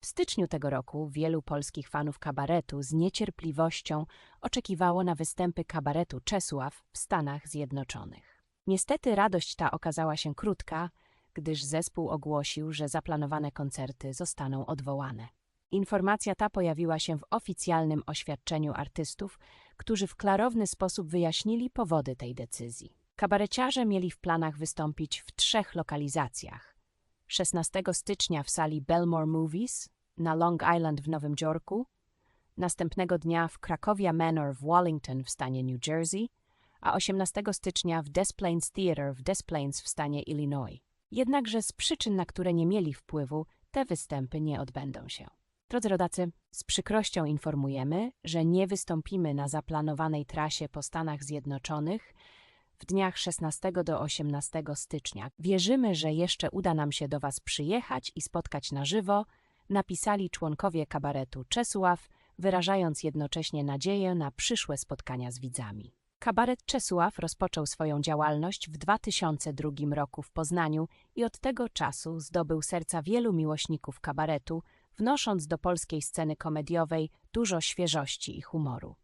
W styczniu tego roku wielu polskich fanów kabaretu z niecierpliwością oczekiwało na występy kabaretu Czesław w Stanach Zjednoczonych. Niestety radość ta okazała się krótka, gdyż zespół ogłosił, że zaplanowane koncerty zostaną odwołane. Informacja ta pojawiła się w oficjalnym oświadczeniu artystów, którzy w klarowny sposób wyjaśnili powody tej decyzji. Kabareciarze mieli w planach wystąpić w trzech lokalizacjach. 16 stycznia w sali Belmore Movies na Long Island w Nowym Jorku, następnego dnia w Krakowia Manor w Wallington w stanie New Jersey, a 18 stycznia w Des Plaines Theatre w Des Plaines w stanie Illinois. Jednakże z przyczyn, na które nie mieli wpływu, te występy nie odbędą się. Drodzy rodacy, z przykrością informujemy, że nie wystąpimy na zaplanowanej trasie po Stanach Zjednoczonych w dniach 16 do 18 stycznia. Wierzymy, że jeszcze uda nam się do Was przyjechać i spotkać na żywo, napisali członkowie kabaretu Czesław, wyrażając jednocześnie nadzieję na przyszłe spotkania z widzami. Kabaret Czesław rozpoczął swoją działalność w 2002 roku w Poznaniu i od tego czasu zdobył serca wielu miłośników kabaretu, wnosząc do polskiej sceny komediowej dużo świeżości i humoru.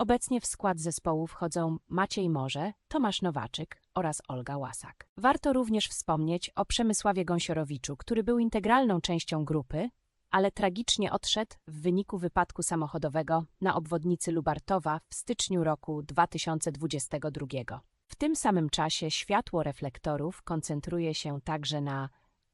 Obecnie w skład zespołu wchodzą Maciej Morze, Tomasz Nowaczyk oraz Olga Łasak. Warto również wspomnieć o Przemysławie Gąsiorowiczu, który był integralną częścią grupy, ale tragicznie odszedł w wyniku wypadku samochodowego na obwodnicy Lubartowa w styczniu roku 2022. W tym samym czasie światło reflektorów koncentruje się także na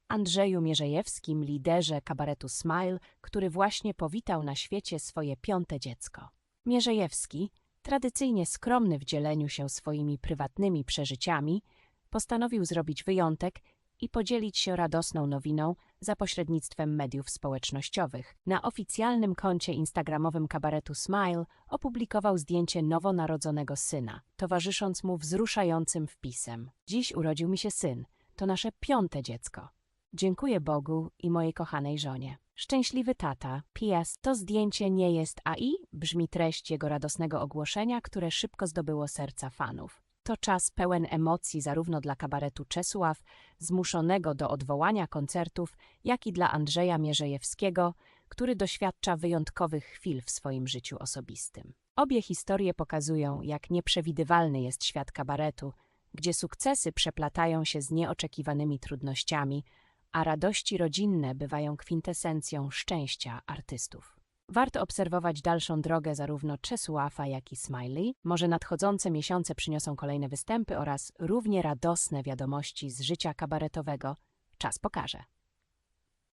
Andrzeju Mierzejewskim, liderze kabaretu Smile, który właśnie powitał na świecie swoje piąte dziecko. Mierzejewski, tradycyjnie skromny w dzieleniu się swoimi prywatnymi przeżyciami, postanowił zrobić wyjątek i podzielić się radosną nowiną za pośrednictwem mediów społecznościowych. Na oficjalnym koncie instagramowym kabaretu Smile opublikował zdjęcie nowonarodzonego syna, towarzysząc mu wzruszającym wpisem. Dziś urodził mi się syn, to nasze piąte dziecko. Dziękuję Bogu i mojej kochanej żonie. Szczęśliwy tata. P.S. To zdjęcie nie jest AI, brzmi treść jego radosnego ogłoszenia, które szybko zdobyło serca fanów. To czas pełen emocji zarówno dla kabaretu Czesław, zmuszonego do odwołania koncertów, jak i dla Andrzeja Mierzejewskiego, który doświadcza wyjątkowych chwil w swoim życiu osobistym. Obie historie pokazują, jak nieprzewidywalny jest świat kabaretu, gdzie sukcesy przeplatają się z nieoczekiwanymi trudnościami, a radości rodzinne bywają kwintesencją szczęścia artystów. Warto obserwować dalszą drogę zarówno Czesława, jak i Smiley. Może nadchodzące miesiące przyniosą kolejne występy oraz równie radosne wiadomości z życia kabaretowego. Czas pokaże.